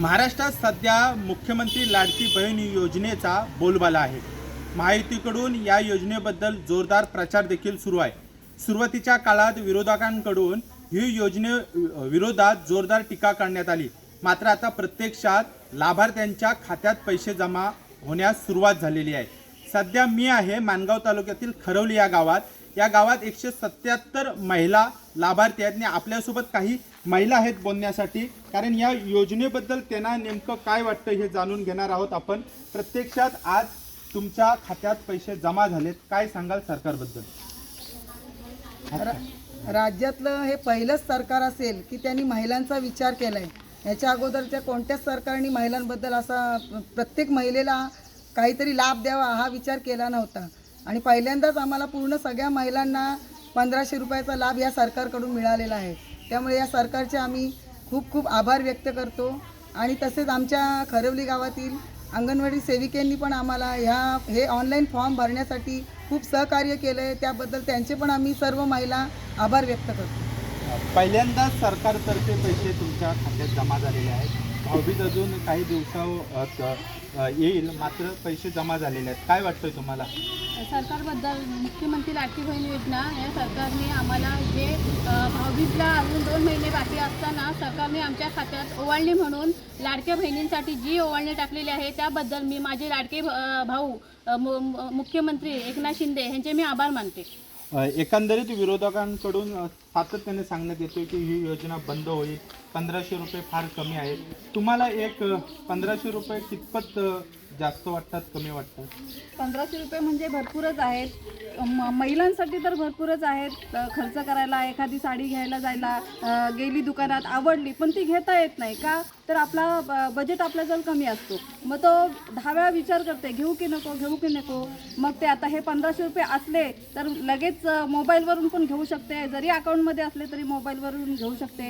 महाराष्ट्रात सध्या मुख्यमंत्री लाडकी बहीण योजनेचा बोलबाला आहे. माहितीकडून या योजनेबद्दल जोरदार प्रचार देखील सुरू आहे. सुरुवातीच्या काळात विरोधकांकडून ही योजने विरोधात जोरदार टीका करण्यात आली. मात्र आता प्रत्यक्षात लाभार्थ्यांच्या खात्यात पैसे जमा होण्यास सुरुवात झालेली आहे. सध्या मी आहे मानगाव तालुक्यातील खरवली या गावात. या गावात एकशे सत्याहत्तर महिला लाभार्थी आहेत आणि आपल्यासोबत काही महिला आहेत बोलण्यासाठी. कारण या योजनेबद्दल त्यांना नेमकं काय वाटतं हे जाणून घेणार आहोत आपण. प्रत्यक्षात आज तुमच्या खात्यात पैसे जमा झालेत. काय सांगाल सरकारबद्दल? रा- राज्यातलं हे पहिलंच सरकार असेल की त्यांनी महिलांचा विचार केला आहे ह्याच्या अगोदरच्या कोणत्याच सरकारने महिलांबद्दल असा प्रत्येक महिलेला काहीतरी लाभ द्यावा हा विचार केला नव्हता. आणि पहिल्यांदाच आम्हाला पूर्ण सगळ्या महिलांना पंधराशे रुपयाचा लाभ या सरकारकडून मिळालेला आहे. त्यामुळे या सरकारचे आम्ही खूप खूप आभार व्यक्त करतो. आणि तसेच आमच्या खरवली गावातील अंगणवाडी सेविकेंनी पण आम्हाला ह्या हे ऑनलाईन फॉर्म भरण्यासाठी खूप सहकार्य केलं आहे त्याबद्दल त्यांचे पण आम्ही सर्व महिला आभार व्यक्त करतो. पहिल्यांदाच सरकारतर्फे पैसे तुमच्या खात्यात जमा झालेले आहेत. भाऊबीज अजून काही दिवसा येईल मात्र पैसे जमा झालेले आहेत. काय वाटतंय तुम्हाला? सरकारबद्दल मुख्यमंत्री लाडकी बहीण योजना या सरकारने आम्हाला जे भाऊबीजला अजून दोन महिने बाकी असताना सरकारने आमच्या खात्यात ओवाळणी म्हणून लाडक्या बहिणींसाठी जी ओवाळणी टाकलेली आहे त्याबद्दल मी माझे लाडके भाऊ मुख्यमंत्री एकनाथ शिंदे यांचे मी आभार मानते. एकंदरीत विरोधकांकडून सातत्याने सांगण्यात येतोय की ही योजना बंद होईल. पंधराशे रुपये फार कमी आहेत. तुम्हाला एक पंधराशे रुपये कितपत जास्त वाटतात कमी वाटतात? पंधराशे रुपये म्हणजे भरपूरच आहेत. म- महिलांसाठी तर भरपूरच आहेत. अ, खर्च करायला एखादी साडी घ्यायला जायला अ, गेली दुकानात आवडली पण ती घेता येत नाही का? तर आपला ब- बजेट आपल्याजवळ कमी असतो मग तो दहा वेळा विचार करते घेऊ की नको घेऊ की नको? मग ते आता हे पंधराशे रुपये असले तर लगेच अ, मोबाईलवरून पण घेऊ शकते. जरी अकाउंटमध्ये असले तरी मोबाईलवरून घेऊ शकते.